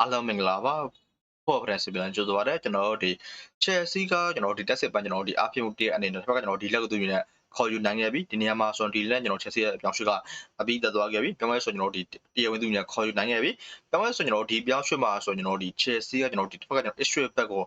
အားလုံးမင်္ဂလာပါဖော်ဖရန်စီပြန်ကြိုဆိုပါရစေကျွန်တော်တို့ဒီ Chelsea ကကျွန်တော်တို့ဒီတက်စစ်ပန်းကျွန်တော်တို့ဒီအဖျုံတည့်အနေနဲ့တစ်ဖက်ကကျွန်တော်တို့ဒီလက်ကတူနေတဲ့ခေါ်ယူနိုင်ခဲ့ပြီဒီနေရာမှာဆိုတော့ဒီလက်ကျွန်တော် Chelsea ရဲ့အပြောင်းရွှေ့ကအပြီးတက်သွားခဲ့ပြီပြောင်းလဲဆိုကျွန်တော်တို့ဒီတရားဝင်သူတွေခေါ်ယူနိုင်ခဲ့ပြီပြောင်းလဲဆိုကျွန်တော်တို့ဒီပြောင်းရွှေ့မှာဆိုကျွန်တော်တို့ဒီ Chelsea ကကျွန်တော်တို့ဒီတစ်ဖက်ကကျွန်တော် issue ဘက်ကို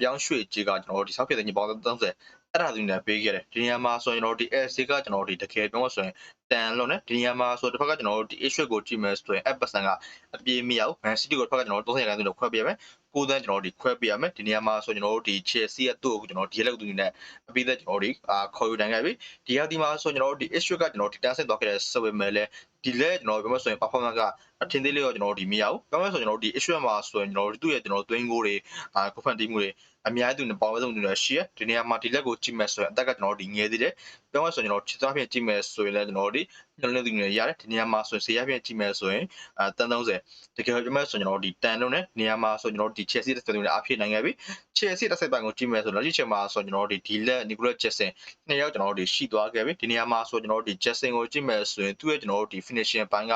ပြောင်းရွှေ့ကြီးကကျွန်တော်တို့ဒီဆောက်ဖြစ်တဲ့ညီပေါင်း30 အဲ့ဒါသူနဲ့ပေးခဲ့တယ်ဒီနေရာမှာဆိုရင်ကျွန်တော်တို့ဒီ AC ကကျွန်တော်တို့ဒီတကယ်ပြောလို့ဆိုရင်တန်လို့ねဒီနေရာမှာဆိုတစ်ဖက်ကကျွန်တော်တို့ဒီ issue ကိုကြည့်မယ်ဆိုရင် app person ကအပြေးမရဘူး Man City ကိုတစ်ဖက်ကကျွန်တော်တို့30ရာခိုင်နှုန်းလောက်ခွဲပေးရမယ်ကိုးသန်းကျွန်တော်တို့ဒီခွဲပေးရမယ်ဒီနေရာမှာဆိုကျွန်တော်တို့ဒီ Chelsea ရဲ့သူ့ကိုကျွန်တော်ဒီလက်သူနဲ့အပြီးသက်ကျွန်တော်တို့ဒီအာခေါ်ယူနိုင်ခဲ့ပြီဒီဟာဒီမှာဆိုကျွန်တော်တို့ဒီ issue ကကျွန်တော်ဒီတန်းဆက်သွားခဲ့တဲ့ server မဲ့လဲ ဒီလဲကျွန်တော်ပြောမှဆိုရင် performance ကအထင်သေးလေးတော့ကျွန်တော်တို့ဒီမရဘူးပြောမှဆိုကျွန်တော်တို့ဒီ issue မှာဆိုရင်ကျွန်တော်တို့သူ့ရဲ့ကျွန်တော်တို့ twin goal တွေအာ confirm တီးမှုတွေအများကြီးသူနဲ့ပေါင်းဝဲဆုံးသူတွေရှိရဒီနေရာမှာဒီလက်ကိုကြည့်မယ်ဆိုရင်အသက်ကကျွန်တော်တို့ဒီငယ်သေးတယ် ပြောမှဆိုကျွန်တော်ချစ်သားဖြင့်ကြည့်မယ်ဆိုရင်လည်းကျွန်တော်တို့ဒီကျွန်တော်တို့ဒီနေရာရတယ်ဒီနေရာမှာဆိုရင်ဆေးရဖြင့်ကြည့်မယ်ဆိုရင်အဲတန်30တကယ်ပြောမှဆိုကျွန်တော်တို့ဒီတန်လုံးနဲ့နေရာမှာဆိုကျွန်တော်တို့ဒီ Chelsea တက်တဲ့အဖြစ်နိုင်ခဲ့ပြီ Chelsea တက်ဆက်ပိုင်းကိုကြည့်မယ်ဆိုတော့လက်ရှိချိန်မှာဆိုကျွန်တော်တို့ဒီဒီလက် Nicolas Jackson နှစ်ယောက်ကျွန်တော်တို့ဒီရှိသွားခဲ့ပြီဒီနေရာမှာဆိုကျွန်တော်တို့ဒီ Jackson ကိုကြည့်မယ်ဆိုရင်သူ့ရဲ့ကျွန်တော်တို့ဒီ finishing ပိုင်းက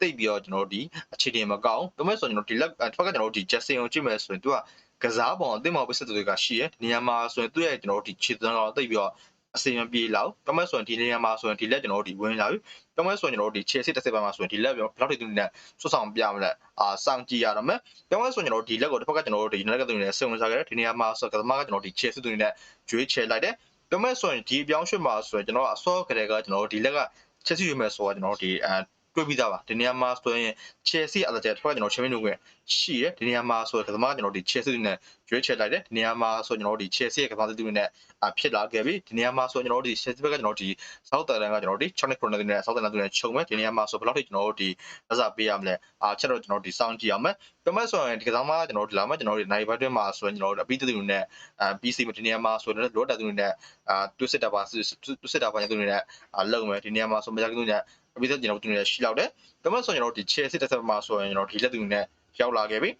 တိတ်ပြီးတော့ကျွန်တော်တို့ဒီအခြေအနေမကောင်းဒါပေမဲ့ဆိုကျွန်တော်ဒီလက်တစ်ဖက်ကကျွန်တော်တို့ဒီ Jackson ကိုကြည့်မယ်ဆိုရင်သူကကစားပုံအသင်းမော်ပစ်စစ်တွေကရှိရဒီနေရာမှာဆိုရင်သူ့ရဲ့ကျွန်တော်တို့ဒီခြေသွမ်းကတော့တိတ်ပြီးတော့ အစီအမပြေလောက်ဒါပေမဲ့ဆိုရင်ဒီနေရာမှာဆိုရင်ဒီလက်ကျွန်တော်တို့ဒီဝင်လာပြီဒါပေမဲ့ဆိုရင်ကျွန်တော်တို့ဒီ Chelsea တက်ဆက်ပိုင်းမှာဆိုရင်ဒီလက်ဘယ်လောက်ထိသူနဲ့ဆွဆောင်ပြမလဲအာစောင့်ကြည့်ရတော့မယ်ဒါပေမဲ့ဆိုရင်ကျွန်တော်တို့ဒီလက်ကိုတစ်ဖက်ကကျွန်တော်တို့ဒီလက်ကသူနဲ့စုံစားခဲ့တယ်ဒီနေရာမှာဆိုကသမားကကျွန်တော်တို့ဒီ Chelsea သူနဲ့ကျွေးချဲလိုက်တယ်ဒါပေမဲ့ဆိုရင်ဒီအပြောင်းရွှေ့မှာဆိုရင်ကျွန်တော်အစောကလေးကကျွန်တော်တို့ဒီလက်က Chelsea ရွေးမယ်ဆိုတော့ကျွန်တော်တို့ဒီအဲ တွေးပြီးသားပါဒီနေရာမှာဆိုရင် Chelsea အသက်တဲ့ထွက်ကျွန်တော် Champions League ရှိတယ်ဒီနေရာမှာဆိုရင်ကသမားကျွန်တော်ဒီ Chelsea နဲ့ရွေးချယ်လိုက်တယ်ဒီနေရာမှာဆိုကျွန်တော်ဒီ Chelsea ရဲ့ကစားသမားတွေနဲ့ဖြစ်လာခဲ့ပြီဒီနေရာမှာဆိုကျွန်တော်တို့ဒီ Chelsea ဘက်ကကျွန်တော်ဒီ Southampton ကကျွန်တော်ဒီ Chonic Corner နဲ့ Southampton တွေနဲ့ခြုံမယ်ဒီနေရာမှာဆိုဘယ်လောက်ထိကျွန်တော်တို့ဒီလက်စားပေးရမလဲအာချက်တော့ကျွန်တော်ဒီစောင့်ကြည့်အောင်မယ်ပြမဆိုရင်ဒီကစားမကျွန်တော်တို့ဒီလာမကျွန်တော်တို့နိုင်ဘတ်တွင်းမှာဆိုရင်ကျွန်တော်တို့အပြီးတူနဲ့အာ PC မဒီနေရာမှာဆိုရင်လောတာသူနဲ့အာတူစစ်တာပါတူစစ်တာပါသူနဲ့အာလုံမယ်ဒီနေရာမှာဆိုမကြကသူနဲ့ အပြီးတူကျွန်တော်တို့ရှိလောက်တယ်ပြမဆိုရင်ကျွန်တော်တို့ဒီ Chelsea တက်ဆက်မှာဆိုရင်ကျွန်တော်ဒီလက်သူနဲ့ရောက်လာခဲ့ပြီ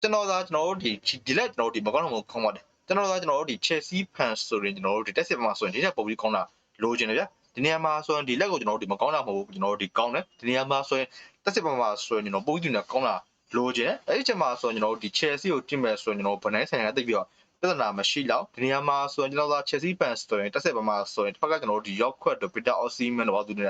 ကျွန်တော်သာကျွန်တော်တို့ဒီဒီလက်ကျွန်တော်တို့ဒီမကောင်းတော့မခေါင်းပါတယ်ကျွန်တော်သာကျွန်တော်တို့ဒီ Chelsea fans ဆိုရင်ကျွန်တော်တို့ဒီတက်ဆက်မှာဆိုရင်ဒီထက်ပုံပြီးကောင်းတာလိုချင်တယ်ဗျဒီနေရာမှာဆိုရင်ဒီလက်ကိုကျွန်တော်တို့ဒီမကောင်းတာမဟုတ်ဘူးကျွန်တော်တို့ဒီကောင်းတယ်ဒီနေရာမှာဆိုရင်တက်စစ်ပမှာဆိုရင်ကျွန်တော်ပုံပြီးတူနေကောင်းတာလိုချင်တယ်အဲ့ဒီချိန်မှာဆိုရင်ကျွန်တော်တို့ဒီ Chelsea ကိုတင်မယ်ဆိုရင်ကျွန်တော်ဗနိုင်ဆိုင်ရာတိတ်ပြီးတော့ပြဿနာမရှိတော့ဒီနေရာမှာဆိုရင်ကျွန်တော်တို့ Chelsea fans ဆိုရင်တက်စစ်ပမှာဆိုရင်တစ်ဖက်ကကျွန်တော်တို့ဒီ York Quad တို့ Peter Osimhen တို့ဘာသူတွေ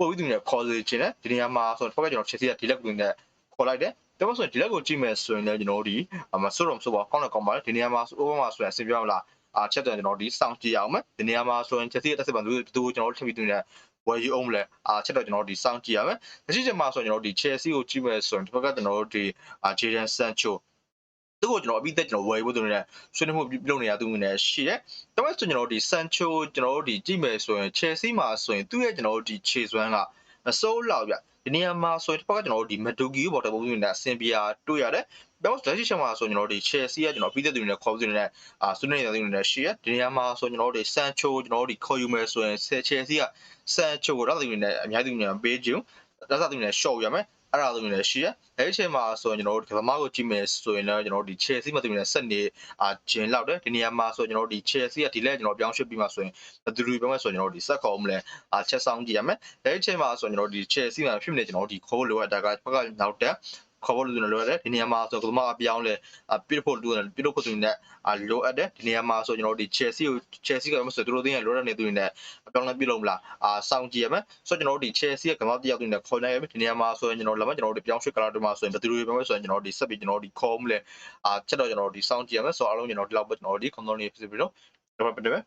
ပို့ပြီးသူတွေခေါ်စေချင်တယ်ဒီနေရာမှာဆိုရင်တစ်ဖက်ကကျွန်တော် Chelsea ကဒီလက်ကိုနဲ့ခေါ်လိုက်တယ်ဒါမှမဟုတ်ဒီလက်ကိုကြည့်မယ်ဆိုရင်လည်းကျွန်တော်တို့ဒီမဆိုးတော့မဆိုးပါကောင်းတော့ကောင်းပါလေဒီနေရာမှာ over မှာဆိုရင်အဆင်ပြေမလားအာချက်တယ်ကျွန်တော်ဒီစောင့်ကြည့်အောင်မယ်ဒီနေရာမှာဆိုရင် Chelsea ရဲ့တက်စစ်ပံသူတို့ကျွန်တော်တို့ထင်ပြီးသူတွေဝယ်ယူအောင်မလဲအာချက်တော့ကျွန်တော်တို့ဒီစောင့်ကြည့်ရမယ်မရှိချင်မှာဆိုရင်ကျွန်တော်တို့ဒီ Chelsea ကိုကြည့်မယ်ဆိုရင်ဒီဘက်ကကျွန်တော်တို့ဒီအာ Jadon Sancho သူ့ကိုကျွန်တော်အပြီးသက်ကျွန်တော်ဝယ်ဖို့သူနဲ့ဆွေးနွေးမှုပြုလုပ်နေရသူနဲ့ရှိတယ်။ဒါပေမဲ့ဆိုကျွန်တော်တို့ဒီ Sancho ကျွန်တော်တို့ဒီကြည့်မယ်ဆိုရင် Chelsea မှာဆိုရင်သူ့ရဲ့ကျွန်တော်တို့ဒီခြေစွမ်းကမစိုးလောက်ဗျ။ဒီနေရာမှာဆိုရင်တစ်ဖက်ကကျွန်တော်တို့ဒီ Madugi ဘော်တယ်ပုံစံနဲ့အဆင်ပြေအားတွေ့ရတယ်။ဒါပေမဲ့လက်ရှိချက်မှာဆိုကျွန်တော်တို့ဒီ Chelsea ကကျွန်တော်ပြီးသက်သူနဲ့ခေါ်သူနဲ့အာဆွေးနွေးနေတဲ့သူနဲ့ရှိရ။ဒီနေရာမှာဆိုကျွန်တော်တို့ဒီ Sancho ကျွန်တော်တို့ဒီခေါ်ယူမယ်ဆိုရင် Chelsea က Sancho ကိုတော့သူနဲ့အများကြီးသူနဲ့ပေးကြည့်။ဒါဆိုသူနဲ့ show ရမယ်။ အဲ့ဒါလိုမျိုးလည်းရှိရအဲ့ဒီအချိန်မှာဆိုရင်ကျွန်တော်တို့ကသမားကိုကြည့်မယ်ဆိုရင်လည်းကျွန်တော်တို့ဒီ Chelsea မှာသူနဲ့ဆက်နေအာဂျင်လောက်တယ်ဒီနေရာမှာဆိုကျွန်တော်တို့ဒီ Chelsea ကဒီလက်ကျွန်တော်ပြောင်းရွှေ့ပြီးမှဆိုရင်ဘယ်သူတွေပြောမှဆိုရင်ကျွန်တော်တို့ဒီဆက်ခေါ်မလဲအာချက်ဆောင်ကြည့်ရမယ်အဲ့ဒီအချိန်မှာဆိုရင်ကျွန်တော်တို့ဒီ Chelsea မှာဖြစ်နေကျွန်တော်တို့ဒီခေါ်လိုအပ်တာကဘက်ကနောက်တက် ခေါ်ဖို့လိုလိုရတယ်ဒီနေရာမှာဆိုကသမားအပြောင်းလဲပြစ်ဖို့လိုတယ်ပြစ်ဖို့သူနဲ့လိုအပ်တယ်ဒီနေရာမှာဆိုကျွန်တော်တို့ဒီ Chelsea ကို Chelsea ကမဆိုသူတို့တင်းရလိုရနေသူတွေနဲ့အပြောင်းလဲပြလို့မလားအာစောင့်ကြည့်ရမယ်ဆိုတော့ကျွန်တော်တို့ဒီ Chelsea ကကမ္ဘာတယောက်တွေနဲ့ခေါ်နိုင်ရမယ်ဒီနေရာမှာဆိုရင်ကျွန်တော်လမ်းမကျွန်တော်တို့ပြောင်းရွှေ့ကလာတွေမှာဆိုရင်ဘယ်သူတွေပြောမယ်ဆိုရင်ကျွန်တော်တို့ဒီဆက်ပြီးကျွန်တော်တို့ဒီခေါ်မလဲအာချက်တော့ကျွန်တော်တို့ဒီစောင့်ကြည့်ရမယ်ဆိုတော့အားလုံးကျွန်တော်ဒီလောက်ပဲကျွန်တော်တို့ဒီ control နေဖြစ်ပြီးတော့တော့ပြတယ်